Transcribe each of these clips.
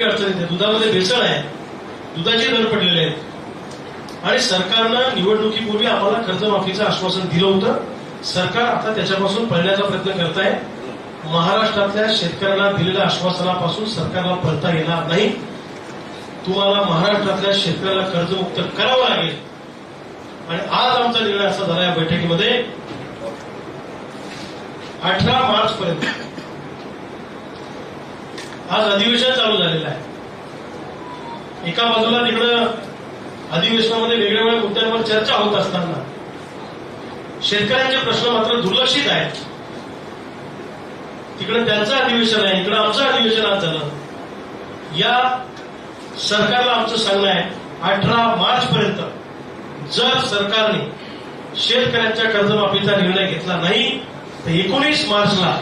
अडचण येते. दुधामध्ये भेसळ आहे. दुधाचे दर पडलेले आहेत आणि सरकारनं निवडणुकीपूर्वी आम्हाला कर्जमाफीचं आश्वासन दिलं होतं. सरकार आता त्याच्यापासून पळण्याचा प्रयत्न करत आहे महाराष्ट्रातल्या शेतकऱ्यांना दिलेल्या आश्वासनापासून सरकारला पळता येणार नाही. तुम्हाला महाराष्ट्रातल्या शेतकऱ्याला कर्जमुक्त करावं लागेल. आणि आज आमचा निर्णय असा झाला या बैठकीमध्ये. अठरा मार्च पर्यंत आज अधिवेशन चालू झालेलं आहे. एका बाजूला तिकडं अधिवेशनामध्ये वेगळ्या वेगळ्या मुद्द्यांवर चर्चा होत असताना शेतकऱ्यांचे प्रश्न मात्र दुर्लक्षित आहेत. तिकडे त्यांचं अधिवेशन आहे इकडं आमचं अधिवेशन आज झालं. या सरकारला आमचं सांगणं आहे अठरा मार्च पर्यंत जर सरकारने शेतकऱ्यांच्या कर्जमाफीचा निर्णय घेतला नाही तर एकोणीस मार्चला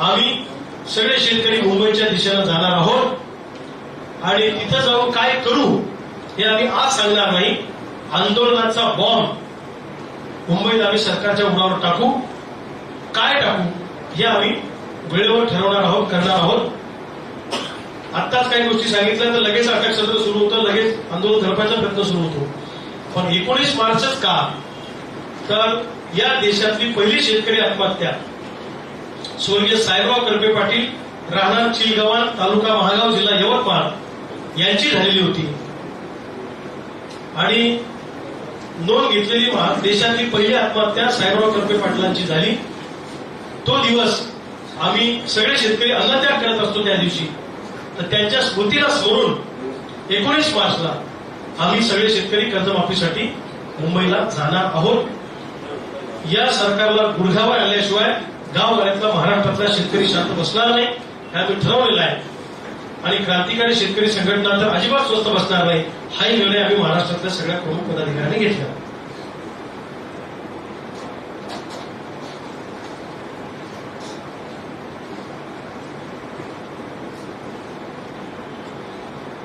आम्ही सगळे शेतकरी मुंबईच्या दिशेनं जाणार आहोत. आणि तिथं जाऊन काय करू हे आम्ही आज सांगणार नाही. आंदोलनाचा बॉम्ब मुंबईत आम्ही सरकारच्या उडावर टाकू. काय टाकू हे आम्ही वेळेवर ठरवणार आहोत करणार आहोत. आत्ताच काही गोष्टी सांगितल्या तर लगेच अटक सत्र सुरू होतं लगेच आंदोलन धरपायचा प्रयत्न सुरू होतो. पण एकोणीस मार्चच का? तर या देशातली पहिली शेतकरी आत्महत्या. स्वर्गीय साहेबराव करपे पाटील राहणार चिलगव्हाण तालुका महागाव जिल्हा यवतमाळ यांची झालेली होती. आणि नोंद घेतलेली देशातली पहिली आत्महत्या साहेबराव करपे पाटलांची झाली. तो दिवस आम्ही सगळे शेतकरी अन्नत्याग करत असतो त्या दिवशी. तर त्यांच्या स्मृतीला स्मरून एकोणीस मार्चला आम्ही सगळे शेतकरी कर्जमाफीसाठी मुंबईला जाणार आहोत. या सरकारला गुडघावर आल्याशिवाय गावगाड्यातला महाराष्ट्रातला शेतकरी शांत बसणार नाही हे आम्ही ठरवलेलं आहे. आणि क्रांतिकारी शेतकरी संघटना तर अजिबात स्वस्त बसणार नाही हाही निर्णय आम्ही महाराष्ट्रातल्या सगळ्या प्रमुख पदाधिकाऱ्यांनी घेतला.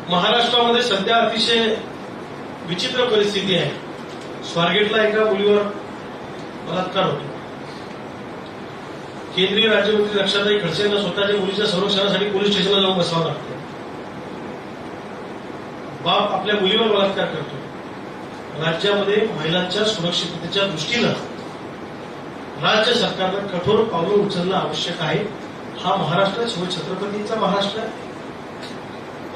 महाराष्ट्रामध्ये सध्या अतिशय विचित्र परिस्थिती आहे. स्वारगेटला एका मुलीवर बलात्कार होतो. केंद्रीय राज्यमंत्री लक्षातही खडसे यांना स्वतःच्या मुलीच्या संरक्षणासाठी पोलीस स्टेशनला जाऊन बसावं लागतं. बाप आपल्या मुलीवर बलात्कार करतो. राज्यामध्ये महिलांच्या सुरक्षिततेच्या दृष्टीनं राज्य सरकारनं कठोर पावलं उचलणं आवश्यक आहे. हा महाराष्ट्र शिवछत्रपतींचा महाराष्ट्र आहे.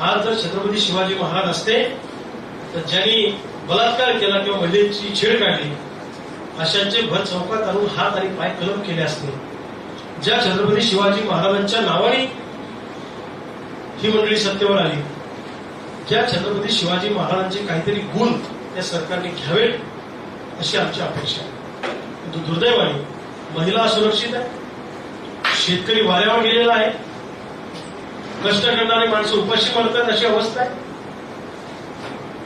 आज जर छत्रपती शिवाजी महाराज असते तर ज्यांनी बलात्कार केला किंवा महिलेची छेड काढली अशांचे भर चौकात आणून हात आणि पाय कलम केले असते. ज्या छत्रपती शिवाजी महाराजांच्या नावाने ही मंडळी सत्तेवर आली ज्या छत्रपती शिवाजी महाराजांचे काहीतरी गुण त्या सरकारने घ्यावेत अशी आमची अपेक्षा आहे परंतु दुर्दैवाने महिला असुरक्षित आहे शेतकरी वाऱ्यावर गेलेला आहे कष्ट करणारी माणसं उपाशी मरतात अशी अवस्था आहे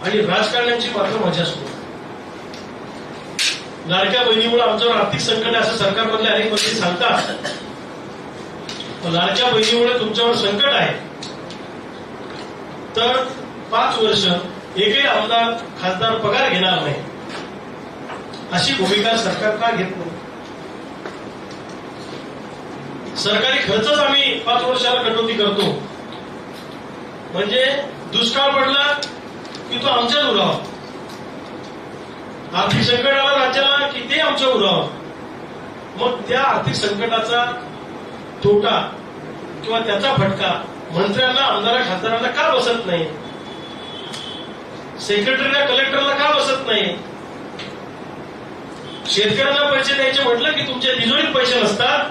आणि राजकारण्यांची मात्र मजा सुरू आहे. लाडक्या बहिणीमुळे आमच्यावर आर्थिक संकट आहे असं सरकारमधले अनेक मंत्री सांगतात. लाडक्या बहिणीमुळे तुमच्यावर संकट आहे. तर पाच वर्ष एकही आमदार खासदार पगार घेणार नाही. अशी भूमिका सरकार का घेत नाही? सरकारी खर्चच आम्ही पाच वर्षाला कटौती करतो. म्हणजे दुष्काळ पडला की तो आमच्या उरावा आर्थिक संकट आलं राज्याला की ते आमच्या उरावा? मग त्या आर्थिक संकटाचा तोटा किंवा त्याचा फटका मंत्र्यांना आमदारा खासदारांना का बसत नाही? सेक्रेटरीला कलेक्टरला का बसत नाही? शेतकऱ्यांना पैसे द्यायचे म्हटलं की तुमच्या तिजोरीत पैसे नसतात.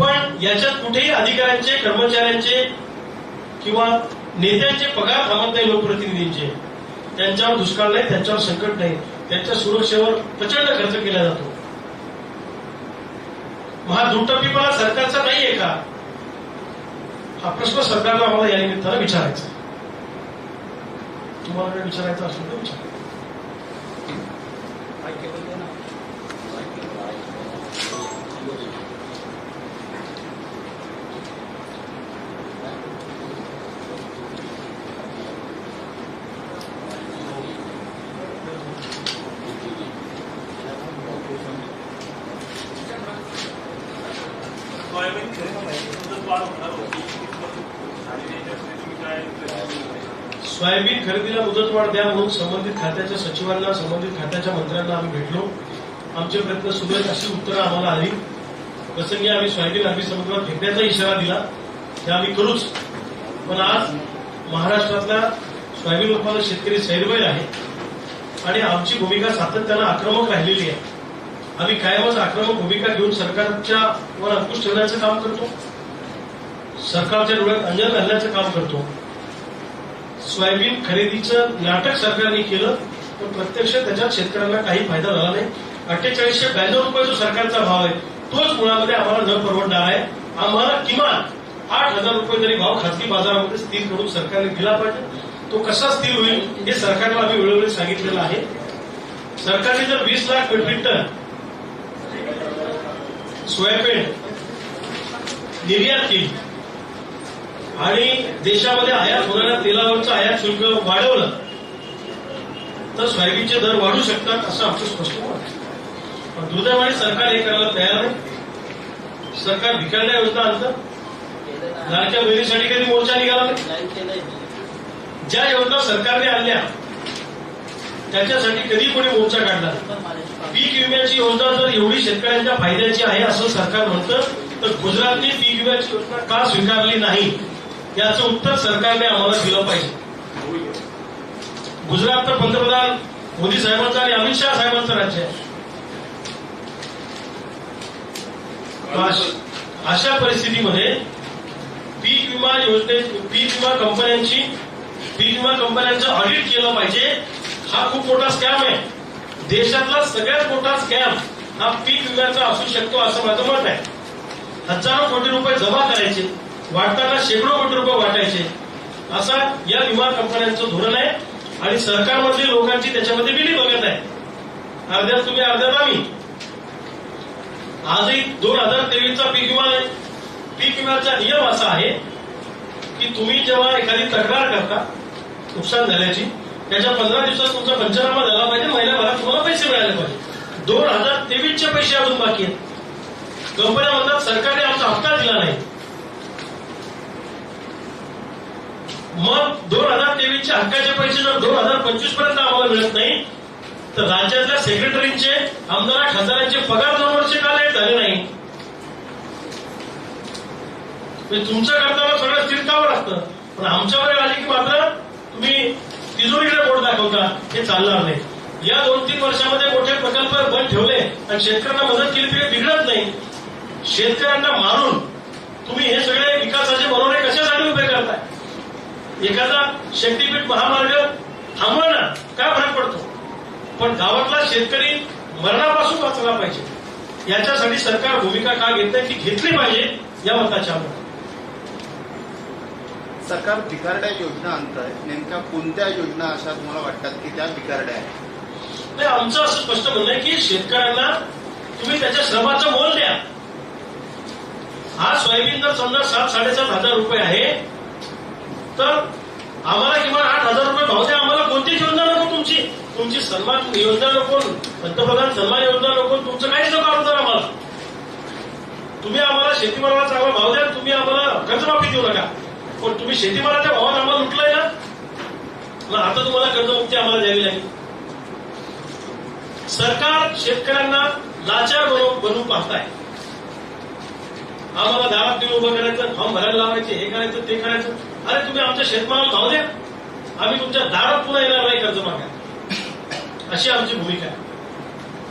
पण याच्यात कुठेही अधिकाऱ्यांचे कर्मचाऱ्यांचे किंवा नेत्यांचे पगार थांबत नाही लोकप्रतिनिधींचे. त्यांच्यावर दुष्काळ नाही त्यांच्यावर संकट नाही. त्यांच्या सुरक्षेवर प्रचंड खर्च केला जातो. मग हा दुटप्पीपणा सरकारचा नाहीये का? हा प्रश्न सरकारला आम्हाला या निमित्तानं विचारायचा तुम्हाला विचारायचा विचारायचं असेल तर विचारा सोयाबीन खरेदी सोयाबीन खरेदीला मुदतवाढ द्या म्हणून संबंधित खात्याच्या सचिवांना संबंधित खात्याच्या मंत्र्यांना आम्ही भेटलो. आमचे प्रयत्न सुरू आहेत अशी उत्तरं आम्हाला आली. प्रसंगी आम्ही सोयाबीन अरबी समुद्रात फेकण्याचा इशारा दिला. ते आम्ही करूच. पण आज महाराष्ट्रातला सोयाबीन उत्पादक शेतकरी सैरवैर आहे आणि आमची भूमिका सातत्यानं आक्रमक राहिलेली आहे. आम्ही कायमच आक्रमक भूमिका घेऊन सरकारच्या वर अंकुश ठेवण्याचं काम करतो. सरकारच्या डोळ्यात अंजन घालण्याचं काम करतो. सोयाबीन खरेदीचं नाटक सरकारने केलं पण प्रत्यक्ष त्याच्यात शेतकऱ्यांना काही फायदा झाला नाही. अठ्ठेचाळीसशे ब्याण्णव रुपये जो सरकारचा भाव आहे. तोच मुळामध्ये आम्हाला न परवडणार आहे. आम्हाला किमान आठ हजार रुपये तरी भाव खासगी बाजारामध्ये स्थिर करून सरकारने दिला पाहिजे. तो कसा स्थिर होईल हे सरकारला आम्ही वेळोवेळी सांगितलेलं आहे. सरकारने जर वीस लाख मेट्रिक टन सोयाबीन निर्यात केली आणि देशामध्ये आयात होणाऱ्या तेलावरचं आयात शुल्क वाढवलं तर सोयाबीनचे दर वाढू शकतात असं आमचं स्पष्ट पण दुर्दैवाने सरकार हे करायला तयार नाही. सरकार भिकारण्या योजना आणतं. लाडक्या बहिणीसाठी कधी मोर्चा निघाला नाही? ज्या योजना सरकारने आणल्या त्याच्यासाठी कधी कोणी मोर्चा काढला पीक विम्याची योजना जर एवढी शेतकऱ्यांच्या फायद्याची आहे असं सरकार म्हणतं तर गुजरातने पीक विम्याची योजना का स्वीकारली नाही? याचं उत्तर सरकारने आम्हाला दिलं पाहिजे. गुजरातचं पंतप्रधान मोदी साहेबांचं आणि अमित शहा साहेबांचं राज्य आहे. अशा परिस्थितीमध्ये पीक विमा योजने पीक विमा कंपन्यांची पीक विमा कंपन्यांचं ऑडिट केलं पाहिजे. हा खूप मोठा स्कॅम आहे. देशातला सगळ्यात मोठा स्कॅम हा पीक विम्याचा असू शकतो असं माझं मत आहे. हजारो कोटी रुपये जमा करायचे. वाटताना शेकडो कोटी रुपये वाटायचे. असा या विमा कंपन्यांचं धोरण आहे आणि सरकारमधली लोकांची त्याच्यामध्ये बिली बघत आहे. अर्ध्यात तुम्ही अर्ध्यात आम्ही. आजही दोन हजार तेवीसचा पीक विमा आहे. पीक विम्याचा नियम असा आहे की तुम्ही जेव्हा एखादी तक्रार करता नुकसान झाल्याची त्याच्या पंधरा दिवसात तुमचा पंचनामा झाला पाहिजे महिन्याभरात तुम्हाला पैसे मिळाले पाहिजे. दोन हजार तेवीसचे पैसे अजून बाकी आहेत. कंपन्या म्हणतात सरकारने आमचा हप्ता दिला नाही. मग दोन हजार तेवीसच्या हक्काचे पैसे जर दोन हजार पंचवीसपर्यंत आम्हाला मिळत नाही तर राज्यातल्या सेक्रेटरींचे आमदार खासदारांचे पगार दोन वर्ष का लेट झाले नाही? तुमच्या तुमचं करताना सगळं स्थिरतावर असतं पण आमच्या वेळ आली की मात्र तुम्ही तिजोरीकडे बोट दाखवता हे चालणार नाही. या दोन तीन वर्षामध्ये मोठे प्रकल्प बंद ठेवले आणि शेतकऱ्यांना मदत केली तरी बिघडत नाही. शेतकऱ्यांना मारून तुम्ही हे सगळे विकासाचे मनोरे कसे एखादा शक्तीपीठ महामार्ग थांबवा ना काय फरक पडतो? पण गावातला शेतकरी मरणापासून वाचला पाहिजे. याच्यासाठी सरकार भूमिका का घेत नाही ती घेतली पाहिजे या मताच्या सरकार बिकारड्या योजना आणतंय. नेमक्या कोणत्या योजना अशा तुम्हाला वाटतात की त्या बिकारड्या आहेत? नाही आमचं असं स्पष्ट म्हणणं आहे की शेतकऱ्यांना तुम्ही त्याच्या श्रमाचं मोल द्या. आज सोयाबीन जर समजा सात साडेसात हजार रुपये आहे. तर आम्हाला किमान आठ हजार रुपये भाव द्या. आम्हाला कोणतीच योजना नको तुमची? तुमची सन्मान योजना नको पंतप्रधान सन्मान योजना नको तुमचं काहीच नको अगोदर आम्हाला. तुम्ही आम्हाला शेतीमालाला चांगला भाव द्या तुम्ही आम्हाला कर्जमाफी देऊ नका. पण तुम्ही शेतीमालाच्या भावात आम्हाला लुटलंय ना? मग आता तुम्हाला कर्जमुक्ती आम्हाला द्यावी लागेल. सरकार शेतकऱ्यांना लाचार बनवून बनवून पाहताय. आम्हाला दारात देऊन उभं करायचं फॉर्म भरायला लावायचे हे करायचं ते करायचं. अरे तुम्ही आमच्या शेतमाला धाव द्या. आम्ही तुमच्या दारात पुन्हा येणार नाही कर्ज मागा. अशी आमची भूमिका आहे.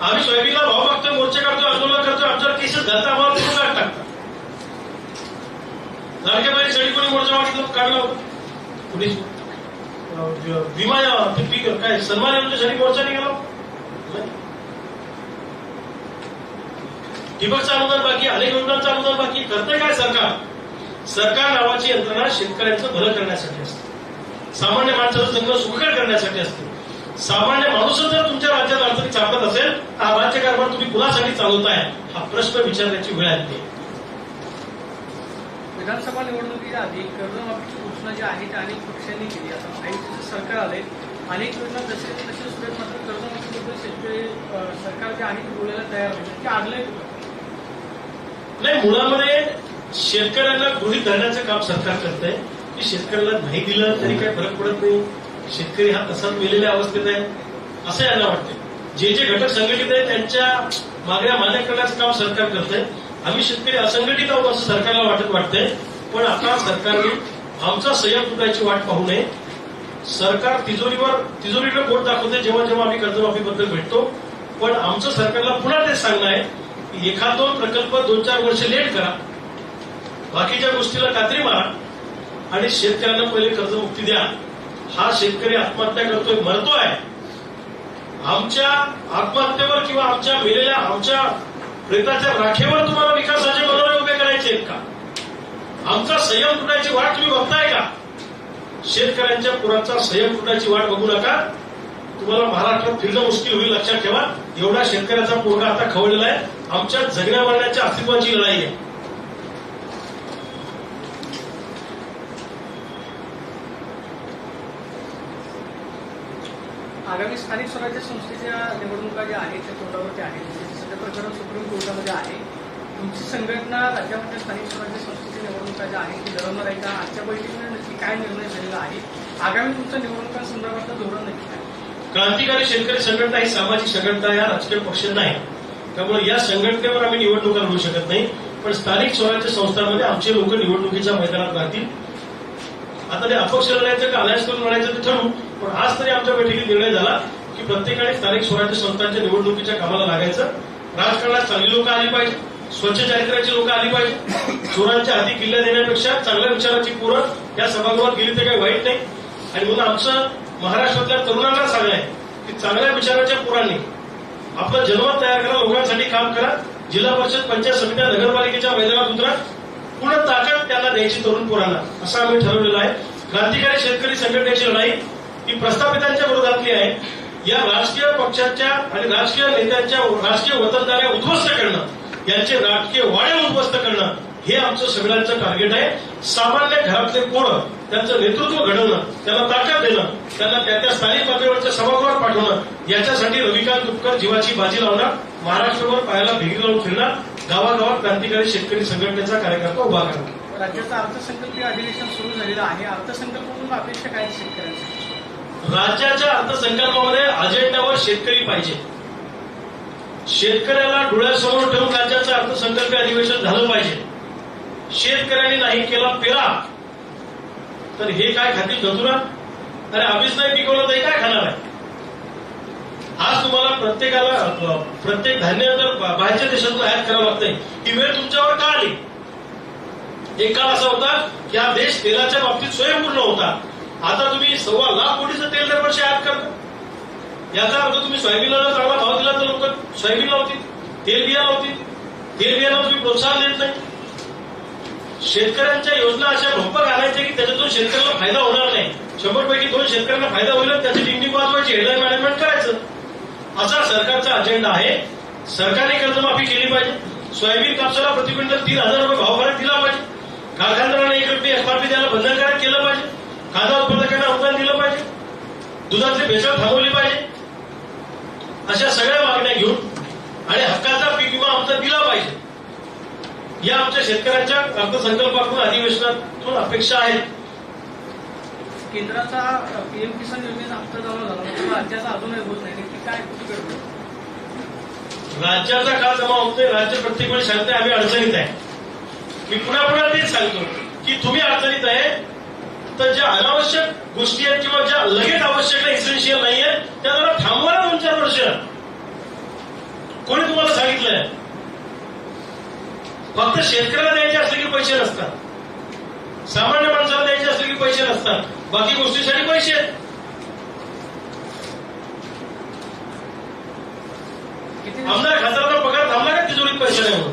आम्ही सोयाबीनला भाव मागतोय मोर्चे काढतोय आंदोलन करतोय आमच्यावर केसेस घालता आम्हाला तुम्ही काढ टाकता लाडक्या बाई सडी कोणी मोर्चा मागितलं काढला होता. कुणी? विमा ते पीक काय सन्मान योजनेसाठी मोर्चा निघाला? होता? ठिबकचं अनुदान बाकी अनेक योजनांचं अनुदान बाकी. करतंय काय सरकार? सरकार नावाची यंत्रणा शेतकऱ्यांचं भलं करण्यासाठी असते. सामान्य माणसाचं जगणं सुखकर करण्यासाठी असते. सामान्य माणूसच जर तुमच्या राज्यात अडचणी चालत असेल तर हा राज्यकारभार तुम्ही कुणासाठी चालवताय? हा प्रश्न विचारण्याची वेळ आली आहे. विधानसभा निवडणुकीच्या आधी कर्जमाफीची घोषणा जी आहे ती अनेक पक्षांनी केली. आता महायुतीचं सरकार आलंय अनेक योजना जसे तसे सुरू आहेत मात्र कर्जमाफीबद्दल शेतकरी सरकार जे आहे ते बोलायला तयार की आडलंय कुठं नाही मुळामध्ये शेतकऱ्यांना गृहित धरण्याचं काम सरकार करत आहे की शेतकऱ्याला नाही दिलं तरी काही फरक पडत नाही. शेतकरी हा तसाच मेलेल्या अवस्थेत आहे असं यांना वाटतं जे जे घटक संघटित आहेत त्यांच्या मागण्या मान्य करण्याचं काम सरकार करत आहे आम्ही शेतकरी असंघटित आहोत असं सरकारला वाटत वाटतंय. पण आता सरकारने आमचा संयम तुटायची वाट पाहू नये. सरकार तिजोरीवर तिजोरीला बोट दाखवते जेव्हा जेव्हा आम्ही कर्जमाफीबद्दल भेटतो. पण आमचं सरकारला पुन्हा तेच सांगणं आहे की एखाद दोन प्रकल्प दोन चार वर्ष लेट करा. बाकीच्या गोष्टीला कात्री मारा आणि शेतकऱ्यांना पहिले कर्जमुक्ती द्या. हा शेतकरी आत्महत्या करतोय मरतोय. आमच्या आत्महत्येवर किंवा आमच्या मेलेल्या आमच्या प्रेताच्या राखेवर तुम्हाला विकासाचे मनोरे उभे करायचे आहेत का? आमचा संयम तुटायची वाट तुम्ही बघताय का? शेतकऱ्यांच्या पुराचा संयम तुटायची वाट बघू नका. तुम्हाला महाराष्ट्रात फिरणं मुश्किल होईल लक्षात ठेवा. एवढा शेतकऱ्याचा पोरगा आता खवळलेला आहे. आमच्या जगण्या मारण्याच्या अस्तित्वाची लढाई आहे आगामी स्थानिक स्वराज्य संस्थेच्या निवडणुका ज्या आहेत त्या तोंडावरती आहेत. सध्या प्रकरण सुप्रीम कोर्टामध्ये आहे. तुमची संघटना राज्यामध्ये स्थानिक स्वराज्य संस्थेच्या निवडणुका ज्या आहेत ती लढवणार आहे का आजच्या बैठकीमध्ये नक्की काय निर्णय झालेला आहे? आगामी तुमच्या निवडणुकांसंदर्भातलं धोरण नक्की काय? क्रांतिकारी शेतकरी संघटना ही सामाजिक संघटना या राजकीय पक्ष नाही. त्यामुळे या संघटनेवर आम्ही निवडणुका लढू शकत नाही. पण स्थानिक स्वराज्य संस्थांमध्ये आमचे लोक निवडणुकीच्या मैदानात राहतील. आता ते अपक्ष लढायचं का अलायन्स करून लढायचं ते ठरवू. पण आज तरी आमच्या बैठकीत निर्णय झाला की प्रत्येकाने स्थानिक स्वराज्य संस्थांच्या निवडणुकीच्या कामाला लागायचं. राजकारणात चांगली लोक आली पाहिजे स्वच्छ चारित्र्याची लोक आली पाहिजे. चोरांच्या हाती किल्ल्या देण्यापेक्षा चांगल्या विचाराची पोरं या सभागृहात गेली तर काही वाईट नाही. आणि म्हणून आमचं महाराष्ट्रातल्या तरुणांना सांगणं आहे की चांगल्या विचाराच्या पोरांनी आपलं जनमत तयार करा लोकांसाठी काम करा. जिल्हा परिषद पंचायत समित्या नगरपालिकेच्या मैदानात उतरा. पूर्ण ताकद त्यांना द्यायची तरुण पोरांना असं आम्ही ठरवलेलं आहे. क्रांतिकारी शेतकरी संघटनेची लढाई ही प्रस्थापितांच्या विरोधातली आहे. या राजकीय पक्षाच्या आणि राजकीय नेत्यांच्या राजकीय वतनदाऱ्या उद्ध्वस्त करणं यांचे राजकीय वाडे उद्ध्वस्त करणं हे आमचं सगळ्यांचं टार्गेट आहे. सामान्य घरातले पोरं त्यांचं नेतृत्व घडवणं त्यांना ताकद देणं त्यांना त्या त्या स्थानिक पातळीवरच्या सभागृहात पाठवणं याच्यासाठी रविकांत तुपकर जीवाची बाजी लावणार महाराष्ट्रभर पायाला भेगी लावून फिरणार गावागावात क्रांतिकारी शेतकरी संघटनेचा कार्यकर्ता उभा करणार राज्याचं अर्थसंकल्पीय अधिवेशन सुरू झालेलं आहे. अर्थसंकल्पातून अपेक्षा काय शेतकऱ्यांसाठी? राज्याच्या अर्थसंकल्पामध्ये अजेंड्यावर शेतकरी पाहिजे. शेतकऱ्याला डोळ्यासमोर ठेवून राज्याचं अर्थसंकल्प अधिवेशन झालं पाहिजे. शेतकऱ्यांनी नाही केला पेरा तर हे काय खातील धतुरा? अरे आम्हीच नाही पिकवलं तरी काय खाणार आहे? आज तुम्हाला प्रत्येकाला प्रत्येक धान्य जर बाहेरच्या देशातून आयात करावं लागतंय. ही वेळ तुमच्यावर का आली? एक काळ असा होता की हा देश तेलाच्या बाबतीत स्वयंपूर्ण होता. आता तुम्ही सव्वा लाख कोटीचं तेल दरवर्षी आयात करता. याचा अर्थ तुम्ही सोयाबीनला जर चांगला भाव दिला तर लोक सोयाबीन लावतील तेल बिया लावतील. तेल बियाला तुम्ही प्रोत्साहन देत नाही. शेतकऱ्यांच्या योजना अशा भंपर आणायच्या की त्याच्यातून शेतकऱ्याला फायदा होणार नाही. शंभर पैकी दोन शेतकऱ्यांना फायदा होईल त्याची डिंगडी वाजवायची हेडलाईन मॅनेजमेंट करायचं. असा सरकारचा अजेंडा आहे. सरकारने कर्जमाफी केली पाहिजे. सोयाबीन कापसाला प्रतिक्विंटल तीन हजार रुपये भाव दिला पाहिजे. कारखानदारांना एक रुपये एफआरपी द्यायला बंधनकारक केलं पाहिजे. कांदा उत्पादकांना अनुदान दिलं पाहिजे. दुधातली भेसळ थांबवली पाहिजे. अशा सगळ्या मागण्या घेऊन आणि हक्काचा पीक विमा आमचा दिला पाहिजे. या आमच्या शेतकऱ्यांच्या अर्थसंकल्पातून अधिवेशनातून अपेक्षा आहेत. केंद्राचा पीएम किसान योजनेचा हप्ता जमा झाला. मात्र राज्याचा अजूनही होत नाही. नक्की काय राज्याचा का जमा होतोय राज्य प्रत्येक वेळी सांगते आम्ही अडचणीत आहे. मी पुन्हा पुन्हा तेच सांगतो की तुम्ही अडचणीत आहे तर ज्या अनावश्यक गोष्टी आहेत किंवा ज्या लगेच आवश्यक नाही इसेन्शियल नाही आहेत त्या जरा थांबवा ना दोन चार वर्ष. कोणी तुम्हाला सांगितलंय? फक्त शेतकऱ्याला द्यायचे असले की पैसे नसतात. सामान्य माणसाला द्यायचे असले की पैसे नसतात. बाकी गोष्टीसाठी पैसे आमदार खासदारांना पगार थांबला का तिजोरीत पैसे नाही म्हणून.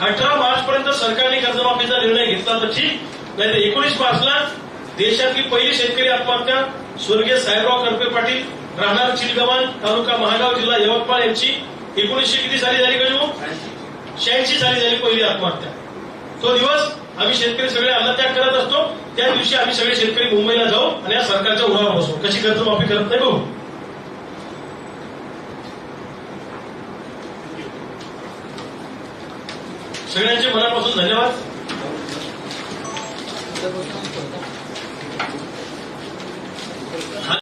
अठरा मार्च पर्यंत सरकारने कर्जमाफीचा निर्णय घेतला तर ठीक. नाही तर एकोणीस मार्चला देशातली पहिली शेतकरी आत्महत्या स्वर्गीय साहेबराव करपे पाटील राहणार चिलगवान तालुका महागाव जिल्हा यवतमाळ यांची एकोणीसशे किती साली झाली गजू? शहाऐंशी साली झाली पहिली आत्महत्या. तो दिवस आम्ही शेतकरी सगळे अन्नत्याग करत असतो. त्या दिवशी आम्ही सगळे शेतकरी मुंबईला जाऊ आणि या सरकारच्या उरावर बसू. कशी कर्जमाफी करत नाही बघू. सगळ्यांचे मनापासून धन्यवाद. どうぞ。